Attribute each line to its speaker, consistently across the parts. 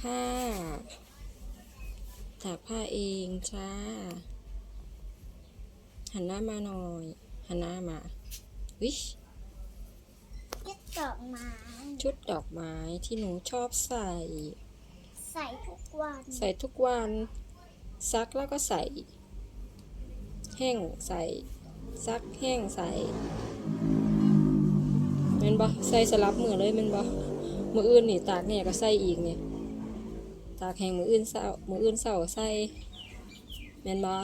Speaker 1: ผ้าตากผ้าเองจ้า หันหน้ามาหน่อย หันหน้ามา วิช
Speaker 2: ยึดดอกไม้
Speaker 1: ชุดดอกไม้ที่หนูชอบใส่
Speaker 2: ใส่ทุกวัน
Speaker 1: ใส่ทุกวัน ซักแล้วก็ใส่ แห้งใส่ ซักแห้งใส่แมันบ่ใส่สลับมือเลยแมันบ่มืออื่นนี่ตากเนี่ยก็ใส่อีกเนี่ย ตากแห้งมืออื่นเศร้ามืออื่นเศร้าใส่แม่นบ่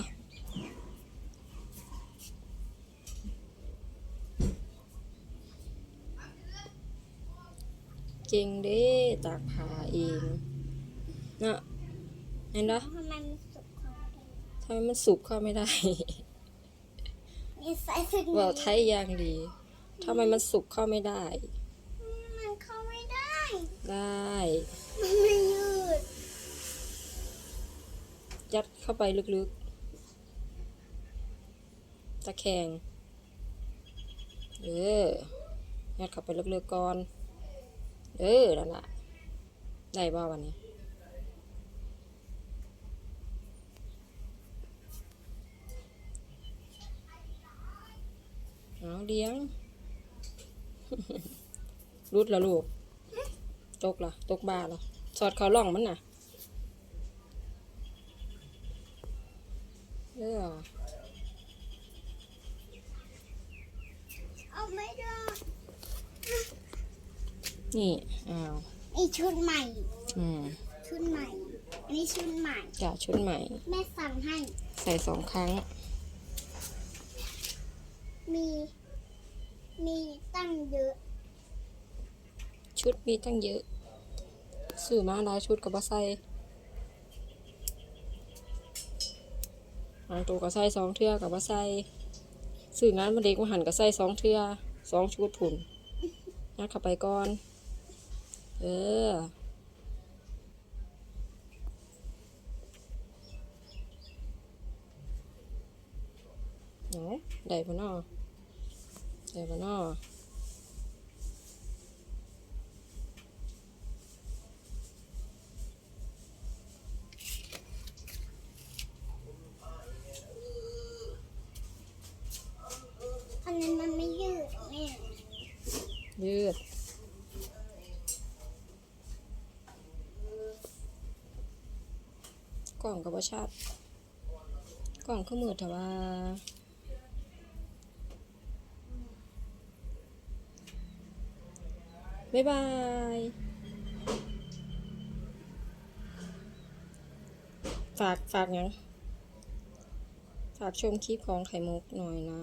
Speaker 1: เก่งเด้ตากผ้าเองเนาะเห็นบ่
Speaker 2: ทำไมมันสุกเขาได้
Speaker 1: ทำไมมันสุกเข้าไม่ได้
Speaker 2: นี่ใส่ถึง
Speaker 1: ว่าวไทยอย่างดีทำไมมันสุกเข้าไม่ได้
Speaker 2: มันเข้าไม่ได้
Speaker 1: ได้
Speaker 2: ยัด
Speaker 1: เข้าไปลึกๆ ตะแคงเออยัดเข้าไปลึกๆก่อน เออนั่นละได้บ่วันนี้เอาเลี้ยงรุดละลูก ตกละตกบาละสอดเขาล่องมันน่ะ เลือ
Speaker 2: เอาไม่ได้
Speaker 1: นี่อ้าว
Speaker 2: นี่ชุดใหม่
Speaker 1: อืม
Speaker 2: ชุดใหม่ อันนี้ชุดใหม่
Speaker 1: จะชุดใหม่
Speaker 2: แม่สั่งให้
Speaker 1: ใส่สองครั้ง
Speaker 2: มี มีตั้งเยอะ
Speaker 1: ชุดมีตั้งเยอะซื้อมาหลายชุดกับบ่ใส่ บางตัวก็ใส่สองเทื่อกับบ่าใส่ซื้องานมาเด็กมาหันก็ใส่สองเทื่อสองชุดผุนยัดเข้าไปก่อน เออเนาะได้ปะเนาะได้ปะเนาะ
Speaker 2: อั
Speaker 1: กล่องกับว่าชัดกล่องก็มือแต่ว่าบ๊ายบายฝากฝากหยังฝากชมคลิปของไข่มุกหน่อยนะ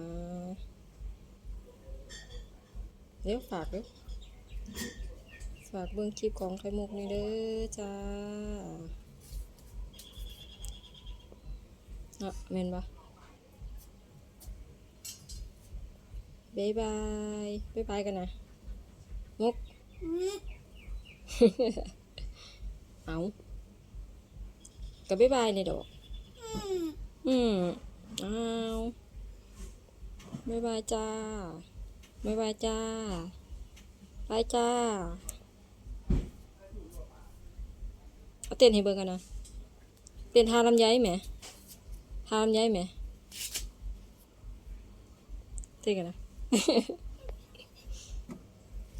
Speaker 1: เดี๋ยวฝากเด้อฝากเบิ่งคลิปของไข่มุกนี่เด้อจ้า เนาะแม่นปะบายบายบายบายกันนะมุก
Speaker 2: อืม
Speaker 1: เอากับบายบายเนี่ยดอก
Speaker 2: อืม
Speaker 1: อืมเอาบายบายจ้าบายบายจ้าบายจ้า เอาเต้นให้เบิ่งกันนะ เต้นทาลำไยไหม ทาลำไยไหมเท่กันนะ